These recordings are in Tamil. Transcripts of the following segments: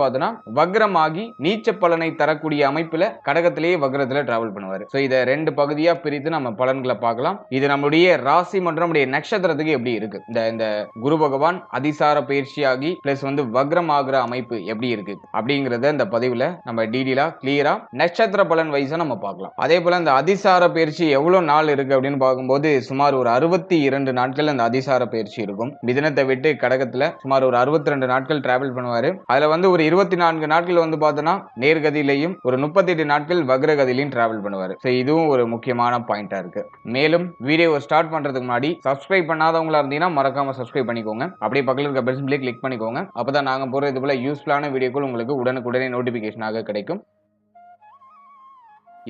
பார்த்தோன்னா வக்ரமாகி நீச்ச பலனை தரக்கூடிய அமைப்பில் கடகத்திலேயே வக்ரத்தில் டிராவல் பண்ணுவார். ஸோ இதை ரெண்டு பகுதியாக பிரித்து நம்ம பலன்களை பார்க்கலாம். இது நம்மளுடைய ராசி மற்றும் நம்முடைய நட்சத்திரத்துக்கு எப்படி இருக்கு? இந்த இந்த குரு பகவான் அதிசார பயிற்சியாகி பிளஸ் வந்து வக்ரம் ஆகிற அமைப்பு எப்படி இருக்கு? அப்படிங்கிறத இந்த பதிவில் நம்ம டீடெயிலாக கிளியராக நட்சத்திர பலன் வைஸா நம்ம பார்க்கலாம். அதே போல் இந்த அதிசார பயிற்சி எவ்வளோ நாள் இருக்கு அப்படின்னு பார்க்கும்போது சுமார் ஒரு அறுபத்தி இரண்டு நாட்கள் அந்த அதிசார பயிற்சி இருக்கும். மிதனத்தை விட்டு கடகத்தில் சுமார் ஒரு அறுபத்தி ரெண்டு நாட்கள் டிராவல் பண்ணுவார். அதில் வந்து ஒரு இருபத்தி நான்கு நாட்கள் வந்து பார்த்தோன்னா நேர்கதியிலையும் ஒரு முப்பத்தி எட்டு நாட்கள் வக்ரகதியிலையும் டிராவல் பண்ணுவார். ஸோ இதுவும் ஒரு முக்கியமான பாயிண்டா இருக்கு. மேலும் வீடியோவை ஸ்டார்ட் பண்றதுக்கு முன்னாடி சப்ஸ்கிரைப் பண்ணாதவங்களா இருந்தீங்கன்னா மறக்காம சப்ஸ்கிரைப் பண்ணிக்கோங்க. அப்படியே பக்கத்தில் இருக்க பெல் சிம்பிளே கிளிக் பண்ணிக்கோங்க. அப்பதான் நாங்க போற இது போல யூஸ்ஃபுல்லான வீடியோக்கள் உங்களுக்கு உடனுக்குடனே நோட்டிபிகேஷனாக கிடைக்கும்.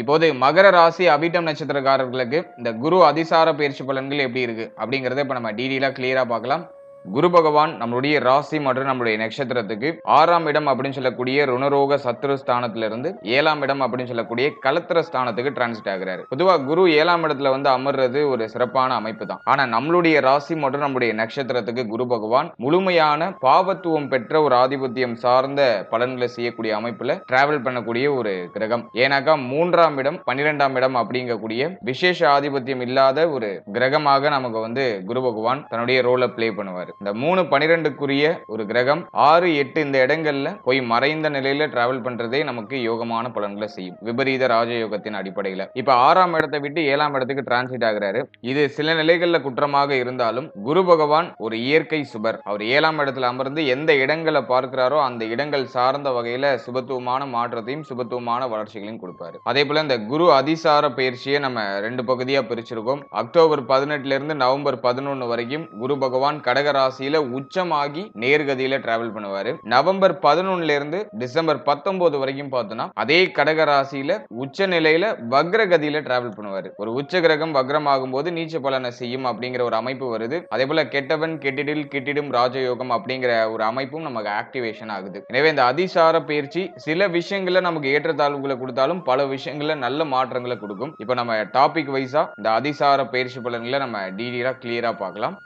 இப்போது மகர ராசி அபிட்டம் நட்சத்திரக்காரர்களுக்கு இந்த குரு அதிசார பயிற்சி பலன்கள் எப்படி இருக்கு? அப்படிங்கறத இப்ப நம்ம டீடெயிலா கிளியரா பார்க்கலாம். குரு பகவான் நம்மளுடைய ராசி மற்றும் நம்மளுடைய நட்சத்திரத்துக்கு ஆறாம் இடம் அப்படின்னு சொல்லக்கூடிய ருணரோக சத்துரு ஸ்தானத்திலிருந்து ஏழாம் இடம் அப்படின்னு சொல்லக்கூடிய கலத்திர ஸ்தானத்துக்கு டிரான்ஸ்ட் ஆகிறாரு. பொதுவாக குரு ஏழாம் இடத்துல வந்து அமர்றது ஒரு சிறப்பான அமைப்பு தான். ஆனா நம்மளுடைய ராசி மற்றும் நம்முடைய நட்சத்திரத்துக்கு குரு பகவான் முழுமையான பாவத்துவம் பெற்ற ஒரு ஆதிபத்தியம் சார்ந்த பலன்களை செய்யக்கூடிய அமைப்புல டிராவல் பண்ணக்கூடிய ஒரு கிரகம். ஏன்னாக்கா மூன்றாம் இடம் பன்னிரெண்டாம் இடம் அப்படிங்கக்கூடிய விசேஷ ஆதிபத்தியம் இல்லாத ஒரு கிரகமாக நமக்கு வந்து குரு பகவான் தன்னுடைய ரோலை பிளே பண்ணுவார். இந்த மூணு பனிரெண்டுக்குரிய ஒரு கிரகம் ஆறு எட்டு இந்த இடங்கள்ல போய் மறைந்த நிலையில டிராவல் பண்றதே நமக்கு யோகமான பலன்களை செய்யும். விபரீத ராஜயோகத்தின் அடிப்படையில. இப்ப ஆறாம் இடத்தை விட்டு ஏழாம் இடத்துக்கு டிரான்சிட் ஆகிறாரு. இது சில நிலைகள்ல குற்றமாக இருந்தாலும் குரு பகவான் ஒரு இயற்கை சுபர். அவர் ஏழாம் இடத்துல அமர்ந்து எந்த இடங்களை பார்க்கிறாரோ அந்த இடங்கள் சார்ந்த வகையில சுபத்துவமான மாற்றத்தையும் சுபத்துவமான வளர்ச்சிகளையும் கொடுப்பாரு. அதே போல இந்த குரு அதிசார பயிற்சியை நம்ம ரெண்டு பகுதியா பிரிச்சிருக்கோம். அக்டோபர் பதினெட்டுல இருந்து நவம்பர் பதினொன்னு வரைக்கும் குரு பகவான் கடகரா ராசியில உச்சமாகி நேர்கதியில டிராவல் பண்ணுவாரு. நவம்பர் பதினொன்னுல இருந்து டிசம்பர் பத்தொன்பது வரைக்கும் பார்த்தோம்னா அதே கடக ராசியில உச்ச நிலையில வக்ரகதியில டிராவல் பண்ணுவாரு. ஒரு உச்ச கிரகம் வக்ரமாகும் ஆகும்போது நீச்ச பலனை செய்யும் அப்படிங்கிற ஒரு அமைப்பு வருது. அதே போல கெட்டவன் கெட்டிடில் கெட்டிடும் ராஜயோகம் அப்படிங்கிற ஒரு அமைப்பும் நமக்கு ஆக்டிவேஷன் ஆகுது. எனவே இந்த அதிசார பயிற்சி சில விஷயங்கள்ல நமக்கு ஏற்றத்தாழ்வுகளை கொடுத்தாலும் பல விஷயங்கள்ல நல்ல மாற்றங்களை கொடுக்கும். இப்போ நம்ம டாபிக் வைஸா இந்த அதிசார பயிற்சி பலன்களை நம்ம டீடெயிலாக கிளியரா பார்க்கலாம்.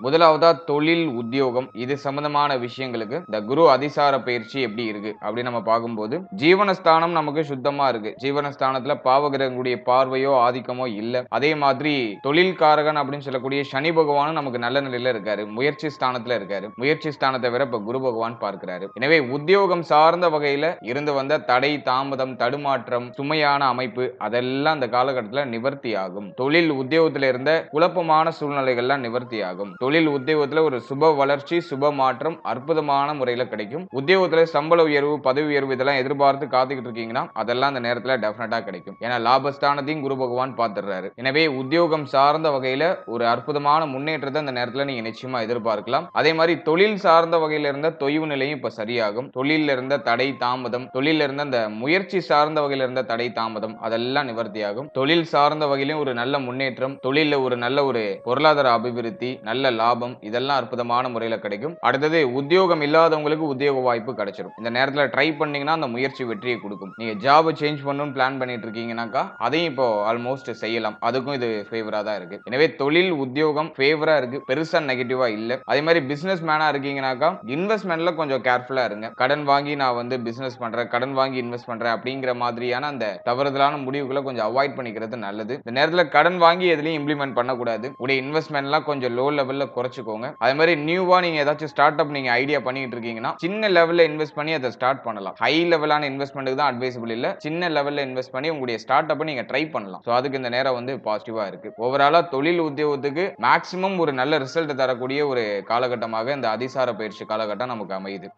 முதலாவதா தொழில் உத்தியோகம் இது சம்பந்தமான விஷயங்களுக்கு இந்த குரு அதிசார பயிற்சி எப்படி இருக்கு அப்படின்னு நம்ம பார்க்கும்போது ஜீவனஸ்தானம் நமக்கு சுத்தமா இருக்கு. ஜீவனஸ்தானத்துல பாவகிரகங்களுடைய பார்வையோ ஆதிக்கமோ இல்ல. அதே மாதிரி தொழில் காரகன் அப்படின்னு சொல்லக்கூடிய சனி பகவானும் நமக்கு நல்ல நிலையில இருக்காரு. முயற்சி ஸ்தானத்துல இருக்காரு. முயற்சி ஸ்தானத்தை விட இப்ப குரு பகவான் பார்க்கிறாரு. எனவே உத்தியோகம் சார்ந்த வகையில இருந்து வந்த தடை தாமதம் தடுமாற்றம் சுமையான அமைப்பு அதெல்லாம் அந்த காலகட்டத்துல நிவர்த்தி ஆகும் தொழில் உத்தியோகத்துல இருந்த குழப்பமான சூழ்நிலைகள்லாம் நிவர்த்தி ஆகும் தொழில் உத்தியோகத்துல ஒரு சுப வளர்ச்சி சுப மாற்றம் அற்புதமான முறையில கிடைக்கும். உத்தியோகத்துல சம்பள உயர்வு பதவி உயர்வு இதெல்லாம் எதிர்பார்த்து காத்துக்கிட்டு இருக்கீங்கன்னா அதெல்லாம் அந்த நேரத்துல டெஃபினட்டா கிடைக்கும். ஏன்னா லாபஸ்தானத்தையும் குரு பகவான் பார்த்துடுறாரு. எனவே உத்தியோகம் சார்ந்த வகையில ஒரு அற்புதமான முன்னேற்றத்தை அந்த நேரத்துல நீங்க நிச்சயமா எதிர்பார்க்கலாம். அதே மாதிரி தொழில் சார்ந்த வகையில இருந்த தொய்வு நிலையும் இப்ப சரியாகும். தொழில இருந்த தடை தாமதம் தொழில இருந்த அந்த முயற்சி சார்ந்த வகையில இருந்த தடை தாமதம் அதெல்லாம் நிவர்த்தியாகும். தொழில் சார்ந்த வகையிலும் ஒரு நல்ல முன்னேற்றம் தொழில ஒரு நல்ல ஒரு பொருளாதார அபிவிருத்தி நல்ல லாபம் இதெல்லாம் அற்புதமான முறையில் கிடைக்கும். அடுத்தது உத்தியோகம் இல்லாதவங்களுக்கு உத்தியோக வாய்ப்பு கிடைச்சிடும் இந்த நேரத்தில் ட்ரை பண்ணீங்கன்னா அந்த முயற்சி வெற்றியை கொடுக்கும். நீங்கள் ஜாப் சேஞ்ச் பண்ணணும்னு பிளான் பண்ணிட்டு இருக்கீங்கன்னாக்கா அதையும் இப்போ ஆல்மோஸ்ட் செய்யலாம். அதுக்கும் இது ஃபேவரா தான் இருக்கு. எனவே தொழில் உத்தியோகம் ஃபேவரா இருக்கு. பெருசா நெகட்டிவா இல்ல. அதே மாதிரி பிசினஸ் மேனா இருக்கீங்கன்னாக்கா இன்வெஸ்ட்மெண்ட்ல கொஞ்சம் கேர்ஃபுல்லா இருங்க. கடன் வாங்கி நான் வந்து பிசினஸ் பண்றேன் கடன் வாங்கி இன்வெஸ்ட் பண்றேன் அப்படிங்கிற மாதிரியான அந்த தவறுதலான முடிவுகளை கொஞ்சம் அவாய்ட் பண்ணிக்கிறது நல்லது. இந்த நேரத்தில் கடன் வாங்கி எதுலையும் இம்ப்ளிமெண்ட் பண்ணக்கூடாது. உடைய இன்வெஸ்ட்மெண்ட்லாம் கொஞ்சம் லோ லெவல்ல குறைச்சிக்கோங்க. அதே மாதிரி நியூவா நீங்க ஏதாச்சும் ஸ்டார்ட் அப் நீங்க ஐடியா பண்ணிட்டு இருக்கீங்கன்னா சின்ன லெவல்ல இன்வெஸ்ட் பண்ணி அதை ஸ்டார்ட் பண்ணலாம். ஹை லெவலான இன்வெஸ்ட்மெண்ட்டுக்கு தான் அட்வைசபிள் இல்ல. சின்ன லெவல்ல இன்வெஸ்ட் பண்ணி உங்களுடைய ஸ்டார்ட் அப்பை நீங்க ட்ரை பண்ணலாம். ஸோ அதுக்கு இந்த நேரம் வந்து பாசிட்டிவா இருக்கு. ஓவராலா தொழில் உத்தியோகத்துக்கு மேக்ஸிமம் ஒரு நல்ல ரிசல்ட் தரக்கூடிய ஒரு காலகட்டமாக இந்த அதிசார பயிற்சி காலகட்டம் நமக்கு அமையுது.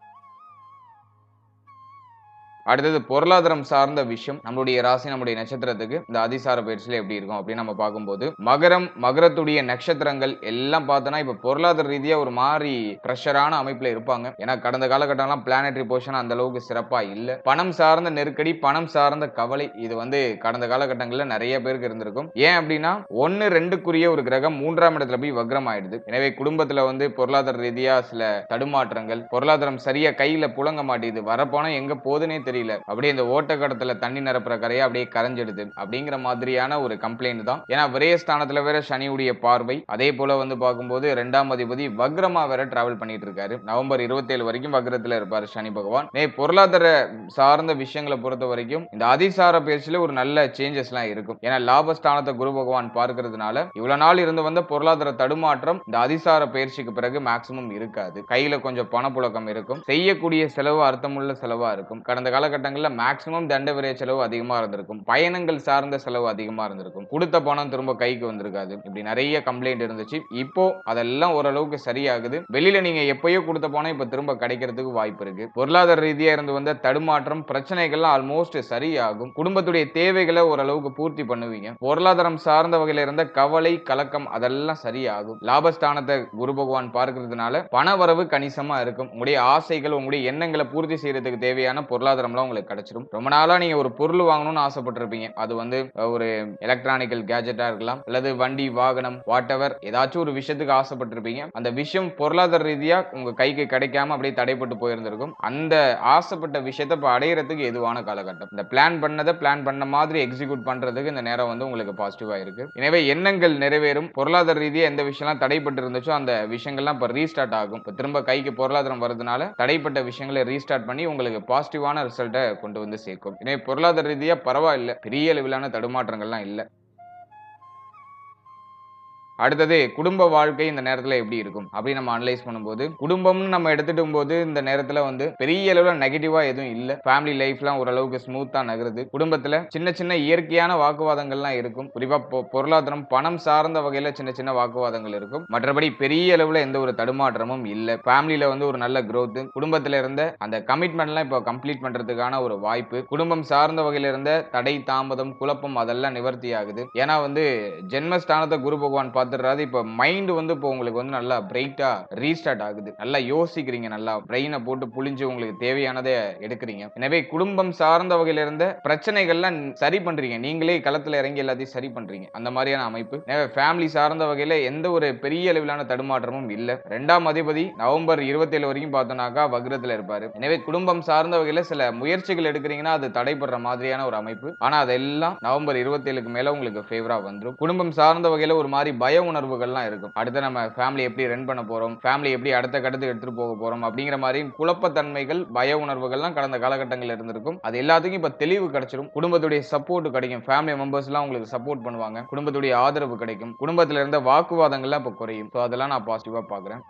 அடுத்தது பொருளாதாரம் சார்ந்த விஷயம் நம்மளுடைய ராசி நம்முடைய நட்சத்திரத்துக்கு இந்த அதிசார பயிற்சியில எப்படி இருக்கும் அப்படின்னு நம்ம பார்க்கும்போது மகரம் மகரத்துடைய நட்சத்திரங்கள் எல்லாம் பார்த்தோன்னா இப்போ பொருளாதார ரீதியாக ஒரு மாதிரி ப்ரெஷரான அமைப்பில் இருப்பாங்க. ஏன்னா கடந்த காலகட்டம்லாம் பிளானட்ரி போர்ஷன் அந்த அளவுக்கு சிறப்பாக இல்லை. பணம் சார்ந்த நெருக்கடி பணம் சார்ந்த கவலை இது வந்து கடந்த காலகட்டங்களில் நிறைய பேருக்கு இருந்திருக்கும். ஏன் அப்படின்னா ஒன்று ரெண்டுக்குரிய ஒரு கிரகம் மூன்றாம் இடத்துல போய் வக்ரம் ஆயிடுது எனவே குடும்பத்தில் வந்து பொருளாதார ரீதியாக சில தடுமாற்றங்கள் பொருளாதாரம் சரியாக கையில் புழங்க மாட்டேங்குது. வரப்போனால் எங்கே போதுனே தெரியல. அப்படியே இந்த ஓட்டக்கடத்துல தண்ணி நிரப்புற கரையை அப்படியே கரைஞ்சிடுது அப்படிங்கிற மாதிரியான ஒரு கம்ப்ளைண்ட் தான். ஏன்னா விரயஸ்தானத்துல வேற சனியுடைய பார்வை. அதே போல வந்து பார்க்கும்போது ரெண்டாம் அதிபதி வக்ரமா வேற டிராவல் பண்ணிட்டு இருக்காரு நவம்பர் இருபத்தேழு வரைக்கும் வக்ரத்துல இருப்பாரு சனி பகவான். நே பொருளாதார சார்ந்த விஷயங்களை பொறுத்த வரைக்கும் இந்த அதிசார பயிற்சியில ஒரு நல்ல சேஞ்சஸ் எல்லாம் இருக்கும். ஏன்னா லாபஸ்தானத்தை குரு பகவான் பார்க்கறதுனால இவ்வளவு நாள் இருந்து வந்த பொருளாதார தடுமாற்றம் இந்த அதிசார பயிற்சிக்கு பிறகு மேக்சிமம் இருக்காது. கையில கொஞ்சம் பணப்புழக்கம் இருக்கும். செய்யக்கூடிய செலவு அர்த்தமுள்ள செலவா இருக்கும். கடந்த காலகட்டங்களில் மேக்சிமம் தண்ட விரைய செலவு அதிகமா இருந்திருக்கும். பயணங்கள் சார்ந்த செலவு அதிகமா இருந்திருக்கும். கொடுத்த பணம் திரும்ப கைக்கு வந்திருக்காது. இப்படி நிறைய கம்ப்ளைண்ட் இருந்துச்சு. இப்போ அதெல்லாம் ஓரளவுக்கு சரியாகுது. வெளியில நீங்க எப்பயோ கொடுத்த பணம் இப்போ திரும்ப கிடைக்கிறதுக்கு வாய்ப்பு இருக்கு. பொருளாதார ரீதியா இருந்து வந்த தடுமாற்றம் பிரச்சனைகள்லாம் ஆல்மோஸ்ட் சரியாகும். குடும்பத்துடைய தேவைகளை ஓரளவுக்கு பூர்த்தி பண்ணுவீங்க. பொருளாதாரம் சார்ந்த வகையில இருந்த கவலை கலக்கம் அதெல்லாம் சரியாகும். லாபஸ்தானத்தை குரு பகவான் பார்க்கறதுனால பண வரவு கணிசமா இருக்கும். உங்களுடைய ஆசைகள் உங்களுடைய எண்ணங்களை பூர்த்தி செய்யறதுக்கு தேவையான பொருளாதாரம்லாம் உங்களுக்கு கிடைச்சிடும் ரொம்ப நாளா நீங்க ஒரு பொருள் வாங்கணும்னு ஆசைப்பட்டிருப்பீங்க. அது வந்து ஒரு எலக்ட்ரானிக்கல் கேஜெட்டா இருக்கலாம். அல்லது வண்டி வாகனம் வாட் எவர் ஏதாச்சும் ஒரு விஷயத்துக்கு ஆசைப்பட்டிருப்பீங்க. அந்த விஷயம் பொருளாதார ரீதியா உங்க கைக்கு கிடைக்காம அப்படியே தடைப்பட்டு போயிருந்திருக்கும். அந்த ஆசைப்பட்ட விஷயத்தை இப்ப அடையிறதுக்கு எதுவான காலகட்டம்? இந்த பிளான் பண்ணதை பிளான் பண்ண மாதிரி எக்ஸிக்யூட் பண்றதுக்கு இந்த நேரம் வந்து உங்களுக்கு பாசிட்டிவா இருக்கு. எனவே எண்ணங்கள் நிறைவேறும். பொருளாதார ரீதியா எந்த விஷயம்லாம் தடைப்பட்டு இருந்துச்சோ அந்த விஷயங்கள்லாம் இப்ப ரீஸ்டார்ட் ஆகும். இப்ப திரும்ப கைக்கு பொருளாதாரம் வரதுனால தடைப்பட்ட விஷயங்களை ரீஸ்டார்ட் பண்ணி உங்களுக்கு பாசிட்டிவான ரிசல்ட்டை கொண்டு வந்து சேர்க்கும். ஏன்னா பொருளாதார ரீதியா பரவாயில்ல. பெரிய அளவிலான தடுமாற்றங்கள்லாம் இல்லை. அடுத்தது குடும்ப வாழ்க்கை இந்த நேரத்தில் எப்படி இருக்கும்? அப்படி நம்ம அனலைஸ் பண்ணும்போது குடும்பம்னு நம்ம எடுத்துட்டும் போது இந்த நேரத்தில் வந்து பெரிய அளவில் நெகட்டிவாக எதுவும் இல்லை. ஃபேமிலி லைஃப்லாம் ஓரளவுக்கு ஸ்மூத்தாக நகருது. குடும்பத்தில் சின்ன சின்ன இயற்கையான வாக்குவாதங்கள்லாம் இருக்கும். குறிப்பாக பொருளாதாரம் பணம் சார்ந்த வகையில் சின்ன சின்ன வாக்குவாதங்கள் இருக்கும். மற்றபடி பெரிய அளவில் எந்த ஒரு தடுமாற்றமும் இல்லை. ஃபேமிலியில் வந்து ஒரு நல்ல க்ரோத்து குடும்பத்தில் இருந்த அந்த கமிட்மெண்ட்லாம் இப்போ கம்ப்ளீட் பண்ணுறதுக்கான ஒரு வாய்ப்பு. குடும்பம் சார்ந்த வகையில் இருந்த தடை தாமதம் குழப்பம் அதெல்லாம் நிவர்த்தி ஆகுது. ஏன்னா வந்து ஜென்மஸ்தானத்தை குரு பகவான் பார்த்துடுறாது இப்போ மைண்ட் வந்து இப்போ உங்களுக்கு வந்து நல்லா பிரைட்டா ரீஸ்டார்ட் ஆகுது. நல்லா யோசிக்கிறீங்க நல்லா பிரெயினை போட்டு புளிஞ்சு உங்களுக்கு தேவையானதை எடுக்கிறீங்க. எனவே குடும்பம் சார்ந்த வகையில இருந்த பிரச்சனைகள்லாம் சரி பண்றீங்க. நீங்களே களத்துல இறங்கி எல்லாத்தையும் சரி பண்றீங்க. அந்த மாதிரியான அமைப்பு. எனவே ஃபேமிலி சார்ந்த வகையில எந்த ஒரு பெரிய அளவிலான தடுமாற்றமும் இல்லை. ரெண்டாம் அதிபதி நவம்பர் இருபத்தேழு வரைக்கும் பார்த்தோம்னாக்கா வக்ரத்தில் இருப்பாரு. எனவே குடும்பம் சார்ந்த வகையில சில முயற்சிகள் எடுக்கிறீங்கன்னா அது தடைபடுற மாதிரியான ஒரு அமைப்பு. ஆனா அதெல்லாம் நவம்பர் இருபத்தேழுக்கு மேல உங்களுக்கு ஃபேவரா வந்துடும் குடும்பம் சார்ந்த வகையில ஒரு மாதிரி பய உணர்வுகள்லாம் இருக்கும். அடுத்து நம்ம ஃபேமிலி எப்படி ரன் பண்ண போறோம் ஃபேமிலி எப்படி அடுத்த கட்டத்துக்கு எடுத்துட்டு போக போறோம் அப்படிங்கிற மாதிரி குழப்பத்தன்மைகள் பய உணர்வுகள்லாம் கடந்த காலகட்டங்களில் இருந்திருக்கும். அது எல்லாத்துக்கும் இப்ப தெளிவு கிடைச்சிடும் குடும்பத்துடைய சப்போர்ட் கிடைக்கும். ஃபேமிலி மெம்பர்ஸ் எல்லாம் உங்களுக்கு சப்போர்ட் பண்ணுவாங்க. குடும்பத்துடைய ஆதரவு கிடைக்கும். குடும்பத்துல இருந்த வாக்குவாதங்கள்லாம் இப்ப குறையும். ஸோ அதெல்லாம் நான் பாசிட்டிவா பாக்குறேன்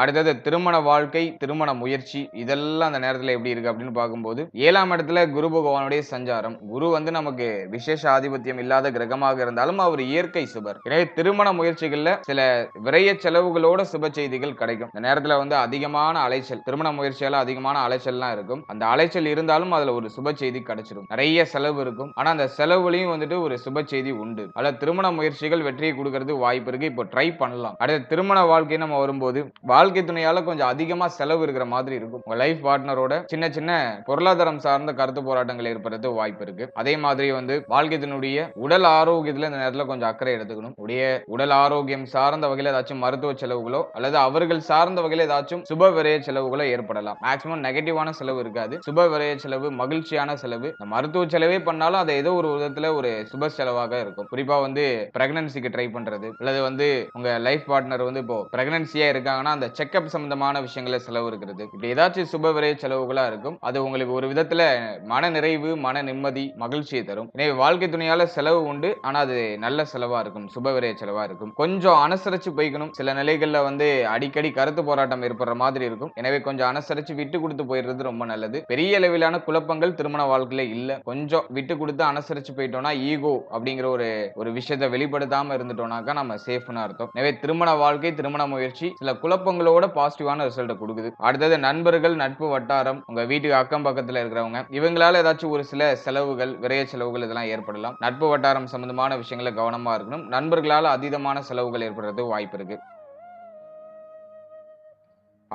அடுத்தது திருமண வாழ்க்கை திருமண முயற்சி இதெல்லாம் அந்த நேரத்தில் எப்படி இருக்கு அப்படின்னு பார்க்கும்போது ஏழாம் இடத்துல குரு பகவானுடைய சஞ்சாரம். குரு வந்து நமக்கு விசேஷ ஆதிபத்தியம் இல்லாத கிரகமாக இருந்தாலும் அவர் இயற்கை சுபர். எனவே திருமண முயற்சிகள்ல சில விரைய செலவுகளோட சுப செய்திகள் கிடைக்கும். இந்த நேரத்துல வந்து அதிகமான அலைச்சல் திருமண முயற்சியால அதிகமான அலைச்சல்லாம் இருக்கும். அந்த அலைச்சல் இருந்தாலும் அதுல ஒரு சுப செய்தி கிடைச்சிடும் நிறைய செலவு இருக்கும். ஆனா அந்த செலவுலையும் வந்துட்டு ஒரு சுப செய்தி உண்டு. அதில் திருமண முயற்சிகள் வெற்றியை கொடுக்கறது வாய்ப்பு இருக்கு. இப்போ ட்ரை பண்ணலாம். அடுத்த திருமண வாழ்க்கை நம்ம வரும்போது வாழ்க்கை துணையால கொஞ்சம் அதிகமா செலவு இருக்கிற மாதிரி இருக்கும். உங்க லைஃப் பார்ட்னரோட சின்ன சின்ன பொருளாதாரம் சார்ந்த கருத்து போராட்டங்கள் ஏற்படுறது வாய்ப்பு இருக்கு. அதே மாதிரி வந்து வாழ்க்கை துணையுடைய உடல் ஆரோக்கியத்துல இந்த நேரத்துல கொஞ்சம் அக்கறை எடுத்துக்கணும். உடைய உடல் ஆரோக்கியம் சார்ந்த வகையில் ஏதாச்சும் மருத்துவ செலவுகளோ அல்லது அவர்கள் சார்ந்த வகையில் ஏதாச்சும் சுப விரய செலவுகளோ ஏற்படலாம். மேக்சிமம் நெகட்டிவான செலவு இருக்காது. சுப விரய செலவு மகிழ்ச்சியான செலவு. இந்த மருத்துவ செலவே பண்ணாலும் அது ஏதோ ஒரு விதத்துல ஒரு சுப செலவாக இருக்கும். குறிப்பா வந்து பிரெக்னன்சிக்கு ட்ரை பண்றது. அல்லது வந்து உங்க லைஃப் பார்ட்னர் வந்து இப்போ பிரெக்னன்சியா இருக்காங்கன்னா அந்த செக்கப் சம்பந்தமான விஷயங்கள செலவு இருக்கிறது. இப்படி ஏதாச்சும் சுப விரைய செலவுகளாக இருக்கும். அது உங்களுக்கு ஒரு விதத்தில் மன நிறைவு மன நிம்மதி மகிழ்ச்சியை தரும். எனவே வாழ்க்கை துணையால் செலவு உண்டு. ஆனால் அது நல்ல செலவாக இருக்கும். சுப விரைய செலவாக இருக்கும். கொஞ்சம் அனுசரித்து போய்க்கணும். சில நிலைகளில் வந்து அடிக்கடி கருத்து போராட்டம் ஏற்படுற மாதிரி இருக்கும். எனவே கொஞ்சம் அனுசரித்து விட்டு கொடுத்து போயிடுறது ரொம்ப நல்லது. பெரிய அளவிலான குழப்பங்கள் திருமண வாழ்க்கையில் இல்லை. கொஞ்சம் விட்டு கொடுத்து அனுசரித்து போயிட்டோம்னா ஈகோ அப்படிங்கிற ஒரு ஒரு விஷயத்தை வெளிப்படுத்தாமல் இருந்துட்டோம்னாக்கா நம்ம சேஃப்னு அர்த்தம். எனவே திருமண வாழ்க்கை திருமண முயற்சி சில குழப்பங்கள் உங்களோட பாசிட்டிவான ரிசல்ட்டை கொடுக்குது. அடுத்தது நண்பர்கள் நட்பு வட்டாரம் உங்க வீட்டுக்கு அக்கம் பக்கத்துல இருக்கிறவங்க இவங்களால ஏதாச்சும் ஒரு சில செலவுகள் விரைய செலவுகள் இதெல்லாம் ஏற்படலாம். நட்பு வட்டாரம் சம்பந்தமான விஷயங்கள கவனமா இருக்கணும். நண்பர்களால அதீதமான செலவுகள் ஏற்படுறது வாய்ப்பு இருக்கு.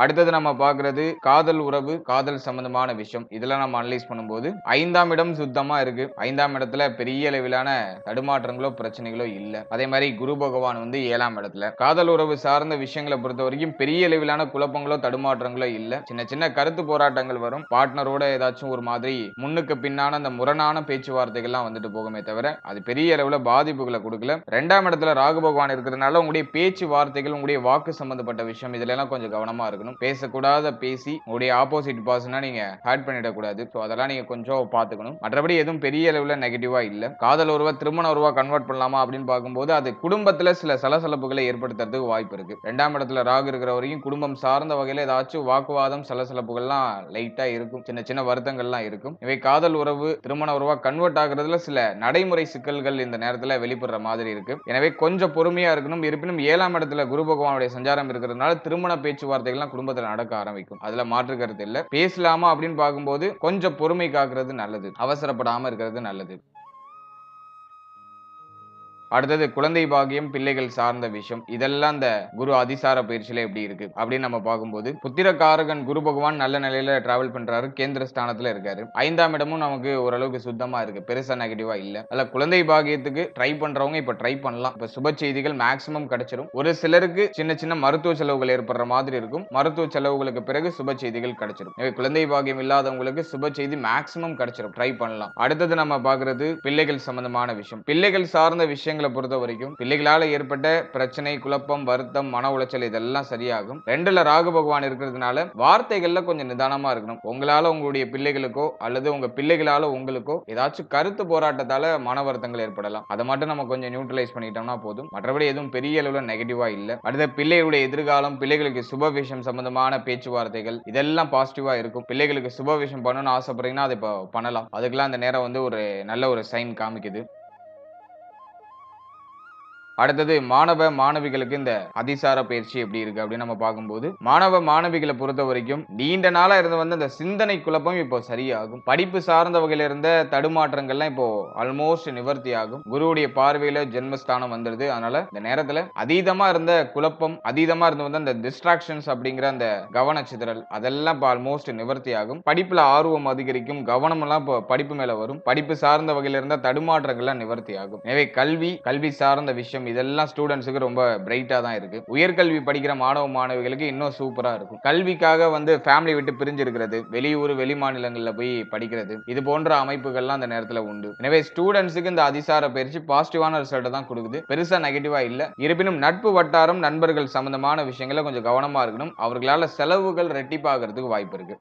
அடுத்தது நம்ம பார்க்கறது காதல் உறவு காதல் சம்பந்தமான விஷயம். இதெல்லாம் நம்ம அனலைஸ் பண்ணும்போது ஐந்தாம் இடம் சுத்தமா இருக்கு. ஐந்தாம் இடத்துல பெரிய அளவிலான தடுமாற்றங்களோ பிரச்சனைகளோ இல்ல. அதே மாதிரி குரு பகவான் வந்து ஏழாம் இடத்துல. காதல் உறவு சார்ந்த விஷயங்களை பொறுத்த வரைக்கும் பெரிய அளவிலான குழப்பங்களோ தடுமாற்றங்களோ இல்ல. சின்ன சின்ன கருத்து போராட்டங்கள் வரும். பார்ட்னரோட ஏதாச்சும் ஒரு மாதிரி முன்னுக்கு பின்னான அந்த முரணான பேச்சுவார்த்தைகள்லாம் வந்துட்டு போகுமே தவிர அது பெரிய அளவுல பாதிப்புகளை கொடுக்கல. ரெண்டாம் இடத்துல ராகு பகவான் இருக்கிறதுனால உங்களுடைய பேச்சு வார்த்தைகள் உங்களுடைய வாக்கு சம்பந்தப்பட்ட விஷயம் இதுல எல்லாம் கொஞ்சம் கவனமா இருக்கணும். பேசக்கூடாத பேசி உங்களுடைய ஆப்போசிட் பர்சனா நீங்க ஹேட் பண்ணிடக்கூடாது. ஸோ அதெல்லாம் நீங்க கொஞ்சம் பார்த்துக்கணும். மற்றபடி எதுவும் பெரிய அளவில் நெகட்டிவா இல்லை. காதல் உறவா திருமண உறவா கன்வெர்ட் பண்ணலாமா அப்படின்னு பார்க்கும்போது அது குடும்பத்துல சில சலசலப்புகளை ஏற்படுத்துறதுக்கு வாய்ப்பு இருக்கு. ரெண்டாம் இடத்துல ராகு இருக்கிற வரைக்கும் குடும்பம் சார்ந்த வகையில் ஏதாச்சும் வாக்குவாதம் சலசலப்புகள்லாம் லைட்டா இருக்கும். சின்ன சின்ன வருத்தங்கள்லாம் இருக்கும். இவை காதல் உறவு திருமண உறவா கன்வெர்ட் ஆகுறதுல சில நடைமுறை சிக்கல்கள் இந்த நேரத்தில் வெளிப்படுற மாதிரி இருக்கு. எனவே கொஞ்சம் பொறுமையா இருக்கணும். இருப்பினும் ஏழாம் இடத்துல குரு பகவானுடைய சஞ்சாரம் இருக்கிறதுனால திருமண பேச்சுவார்த்தைகள்லாம் குடும்பத்துல நடக்க ஆரம்பிக்கும். அதுல மாற்று கருத்து இல்ல. பேசலாமா அப்படின்னு பார்க்கும்போது கொஞ்சம் பொறுமை காக்குறது நல்லது. அவசரப்படாம இருக்கிறது நல்லது. அடுத்தது குழந்தை பாகியம் பிள்ளைகள் சார்ந்த விஷயம். இதெல்லாம் இந்த குரு அதிசார பயிற்சியில எப்படி இருக்கு? அப்படின்னு நம்ம பார்க்கும்போது புத்திரக்காரகன் குரு பகவான் நல்ல நிலையில டிராவல் பண்றாரு கேந்திர ஸ்தானத்துல இருக்காரு. ஐந்தாம் இடமும் நமக்கு ஓரளவுக்கு சுத்தமா இருக்கு. பெருசா நெகட்டிவா இல்ல. அல்ல குழந்தை பாகியத்துக்கு ட்ரை பண்றவங்க இப்ப ட்ரை பண்ணலாம். இப்ப சுப செய்திகள் மேக்சிமம் கிடைச்சிடும் ஒரு சிலருக்கு சின்ன சின்ன மருத்துவ செலவுகள் ஏற்படுற மாதிரி இருக்கும். மருத்துவ செலவுகளுக்கு பிறகு சுப செய்திகள் கிடைச்சிடும் குழந்தை பாக்கியம் இல்லாதவங்களுக்கு சுப செய்தி மேக்சிமம் கிடைச்சிரும். ட்ரை பண்ணலாம். அடுத்தது நம்ம பாக்குறது பிள்ளைகள் சம்பந்தமான விஷயம். பிள்ளைகள் சார்ந்த விஷயங்களை பொறுத்த வரைக்கும் பிள்ளைகளால ஏற்பட்ட பிரச்சனை குழப்பம் வருத்தம் மன உளைச்சல் இதெல்லாம் சரியாகும். ரெண்டுல ராகு பகவான் இருக்கிறதுனால வார்த்தைகள்ல கொஞ்சம் நிதானமா இருக்கணும். உங்களால உங்களுடைய பிள்ளைகளுக்கோ அல்லது உங்க பிள்ளைகளால உங்களுக்கோ ஏதாச்சும் கருத்து போராட்டத்தால மன வருத்தங்கள் ஏற்படலாம். அதை மட்டும் நம்ம கொஞ்சம் நியூட்ரலைஸ் பண்ணிட்டோம்னா போதும். மற்றபடி எதுவும் பெரிய அளவுல நெகட்டிவா இல்ல. அடுத்த பிள்ளைகளுடைய எதிர்காலம் பிள்ளைகளுக்கு சுப விஷயம் சம்பந்தமான பேச்சுவார்த்தைகள் இதெல்லாம் பாசிட்டிவா இருக்கும். பிள்ளைகளுக்கு சுப விஷயம் பண்ணணும்னு ஆசைப்படுறீங்கன்னா அதை இப்போ பண்ணலாம். அதுக்கெல்லாம் அந்த நேரம் வந்து ஒரு நல்ல ஒரு சைன் காமிக்குது. அடுத்தது மாணவ மாணவிகளுக்கு இந்த அதிசார பயிற்சி எப்படி இருக்கு அப்படின்னு நம்ம பார்க்கும்போது மாணவ மாணவிகளை பொறுத்த வரைக்கும் நீண்ட நாளா இருந்து வந்து அந்த சிந்தனை குழப்பம் இப்போ சரியாகும். படிப்பு சார்ந்த வகையில் இருந்த தடுமாற்றங்கள்லாம் இப்போ ஆல்மோஸ்ட் நிவர்த்தி ஆகும். குருவுடைய பார்வையில ஜென்மஸ்தானம் வந்துடுது. அதனால இந்த நேரத்துல அதீதமா இருந்த குழப்பம் அதீதமா இருந்து வந்து அந்த டிஸ்ட்ராக்ஷன்ஸ் அப்படிங்கிற அந்த கவனச்சிதறல் அதெல்லாம் இப்போ ஆல்மோஸ்ட் நிவர்த்தி ஆகும். படிப்புல ஆர்வம் அதிகரிக்கும் கவனம் எல்லாம் இப்போ படிப்பு மேல வரும். படிப்பு சார்ந்த வகையில் இருந்த தடுமாற்றங்கள்லாம் நிவர்த்தி ஆகும். எனவே கல்வி கல்வி சார்ந்த விஷயம் இதெல்லாம் ஸ்டூடெண்ட்ஸுக்கு ரொம்ப பிரைட்டாக தான் இருக்கு. உயர்கல்வி படிக்கிற மாணவ மாணவிகளுக்கு இன்னும் சூப்பராக இருக்கும். கல்விக்காக வந்து ஃபேமிலி விட்டு பிரிஞ்சு இருக்கிறது வெளியூர் வெளி மாநிலங்களில் போய் படிக்கிறது இது போன்ற அமைப்புகள்லாம் அந்த நேரத்தில் உண்டு. எனவே ஸ்டூடெண்ட்ஸுக்கு இந்த அதிசார பயிற்சி பாசிட்டிவான ரிசல்ட்டை தான் கொடுக்குது. பெருசாக நெகட்டிவாக இல்லை. இருப்பினும் நட்பு வட்டாரம் நண்பர்கள் சம்பந்தமான விஷயங்களை கொஞ்சம் கவனமாக இருக்கணும். அவர்களால் செலவுகள் ரெட்டிப்பாகிறதுக்கு வாய்ப்பு இருக்குது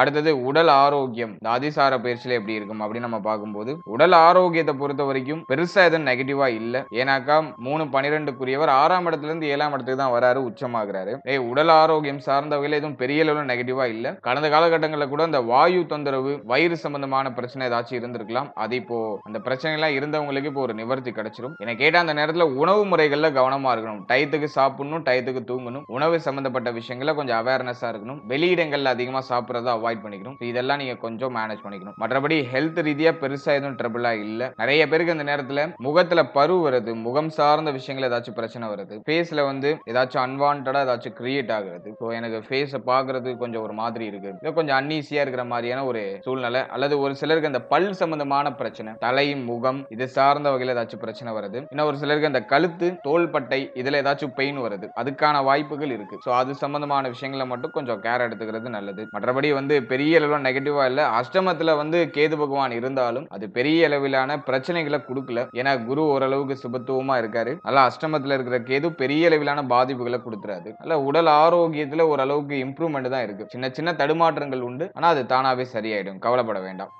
அடுத்தது உடல் ஆரோக்கியம். இந்த அதிசார பயிற்சியில எப்படி இருக்கும் அப்படின்னு நம்ம பார்க்கும்போது உடல் ஆரோக்கியத்தை பொறுத்த வரைக்கும் பெருசா எதுவும் நெகட்டிவா இல்ல. ஏன்னாக்கா மூணு பன்னிரெண்டுக்குரியவர் ஆறாம் இடத்துல இருந்து ஏழாம் இடத்துக்கு தான் வராரு உச்சமாகிறாரு. ஏய் உடல் ஆரோக்கியம் சார்ந்த வகையில எதுவும் பெரிய அளவில் நெகட்டிவா இல்ல. கடந்த காலகட்டங்களில் கூட இந்த வாயு தொந்தரவு வயிறு சம்பந்தமான பிரச்சனை ஏதாச்சும் இருந்திருக்கலாம். அது இப்போ அந்த பிரச்சனை எல்லாம் இருந்தவங்களுக்கு இப்போ ஒரு நிவர்த்தி கிடைச்சிரும். என கேட்ட அந்த நேரத்துல உணவு முறைகள்ல கவனமா இருக்கணும். டயத்துக்கு சாப்பிடணும் டயத்துக்கு தூங்கணும். உணவு சம்பந்தப்பட்ட விஷயங்கள்ல கொஞ்சம் அவேர்னஸா இருக்கணும். வெளியிடங்கள்ல அதிகமா சாப்பிட்றத அவாய்ட் பண்ணிக்கணும். இதெல்லாம் நீங்க கொஞ்சம் மேனேஜ் பண்ணிக்கணும். மற்றபடி ஹெல்த் ரீதியா பெருசா எதுவும் ட்ரபிளா இல்ல. நிறைய பேருக்கு இந்த நேரத்துல முகத்துல பரு வருது. முகம் சார்ந்த விஷயங்கள் ஏதாச்சும் பிரச்சனை வருது. ஃபேஸ்ல வந்து ஏதாச்சும் அன்வான்டா ஏதாச்சும் கிரியேட் ஆகுறது. ஸோ எனக்கு ஃபேஸை பாக்குறது கொஞ்சம் ஒரு மாதிரி இருக்கு. இது கொஞ்சம் அன்னீசியா இருக்கிற மாதிரியான ஒரு சூழ்நிலை. அல்லது ஒரு சிலருக்கு அந்த பல் சம்பந்தமான பிரச்சனை. தலை முகம் இது சார்ந்த வகையில் ஏதாச்சும் பிரச்சனை வருது. இன்னும் ஒரு சிலருக்கு அந்த கழுத்து தோள்பட்டை இதுல ஏதாச்சும் பெயின் வருது. அதுக்கான வாய்ப்புகள் இருக்கு. ஸோ அது சம்பந்தமான விஷயங்களை மட்டும் கொஞ்சம் கேர் எடுத்துக்கிறது நல்லது. மற்றபடி வந்து பெரிய அளவில் நெகட்டிவா இல்ல. அஷ்டமத்துல வந்து கேது பகவான் இருந்தாலும் அது பெரிய அளவிலான பிரச்சனைகளை கொடுக்கல. ஏன்னா குரு ஓரளவுக்கு சுபத்துவமா இருக்காரு. நல்ல அஷ்டமத்துல இருக்கிற கேது பெரிய அளவிலான பாதிப்புகளை கொடுத்துறாரு. நல்ல உடல் ஆரோக்கியத்துல ஓரளவுக்கு இம்ப்ரூவ்மெண்ட் தான் இருக்கு. சின்ன சின்ன தடுமாற்றங்கள் உண்டு. ஆனா அது தானாவே சரியாயிடும். கவலைப்பட வேண்டாம்.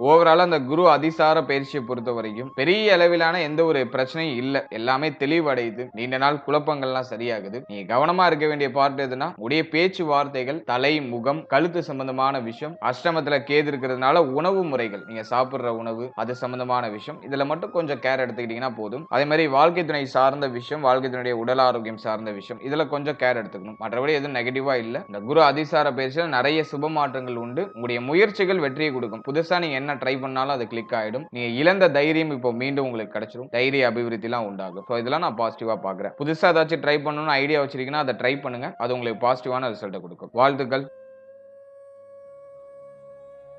ஓவரால் அந்த குரு அதிசார பயிற்சியை பொறுத்த வரைக்கும் பெரிய அளவிலான எந்த ஒரு பிரச்சனையும் இல்லை. எல்லாமே தெளிவடையுது. நீண்ட நாள் குழப்பங்கள்லாம் சரியாகுது. நீங்க கவனமா இருக்க வேண்டிய பார்ட் எதுனா உடைய பேச்சு வார்த்தைகள் தலை முகம் கழுத்து சம்பந்தமான விஷயம் அஷ்டமத்துல கேது இருக்கிறதுனால உணவு முறைகள் நீங்க சாப்பிடுற உணவு அது சம்பந்தமான விஷயம் இதுல மட்டும் கொஞ்சம் கேர் எடுத்துக்கிட்டீங்கன்னா போதும். அதே மாதிரி வாழ்க்கை துணை சார்ந்த விஷயம் வாழ்க்கை துணையுடைய உடல் ஆரோக்கியம் சார்ந்த விஷயம் இதுல கொஞ்சம் கேர் எடுத்துக்கணும். மற்றபடி எதுவும் நெகட்டிவா இல்ல. இந்த குரு அதிசார பயிற்சியில் நிறைய சுப மாற்றங்கள் உண்டு. உங்களுடைய முயற்சிகள் வெற்றியை கொடுக்கும். புதுசா நீங்க என்ன ட்ரை பண்ணாலும் அது கிளிக் ஆயிடும். நீங்க இழந்த தைரியம் இப்போ மீண்டும் உங்களுக்கு கிடைச்சிடும் தைரிய அபிவிருத்திலாம் உண்டாகும். ஸோ இதெல்லாம் நான் பாசிட்டிவாக பாக்குறேன். புதுசா ஏதாச்சும் ட்ரை பண்ணணும்னு ஐடியா வச்சிருக்கீங்கன்னா அதை ட்ரை பண்ணுங்க. அது உங்களுக்கு பாசிட்டிவான ரிசல்ட்டை கொடுக்கும். வாழ்த்துக்கள்.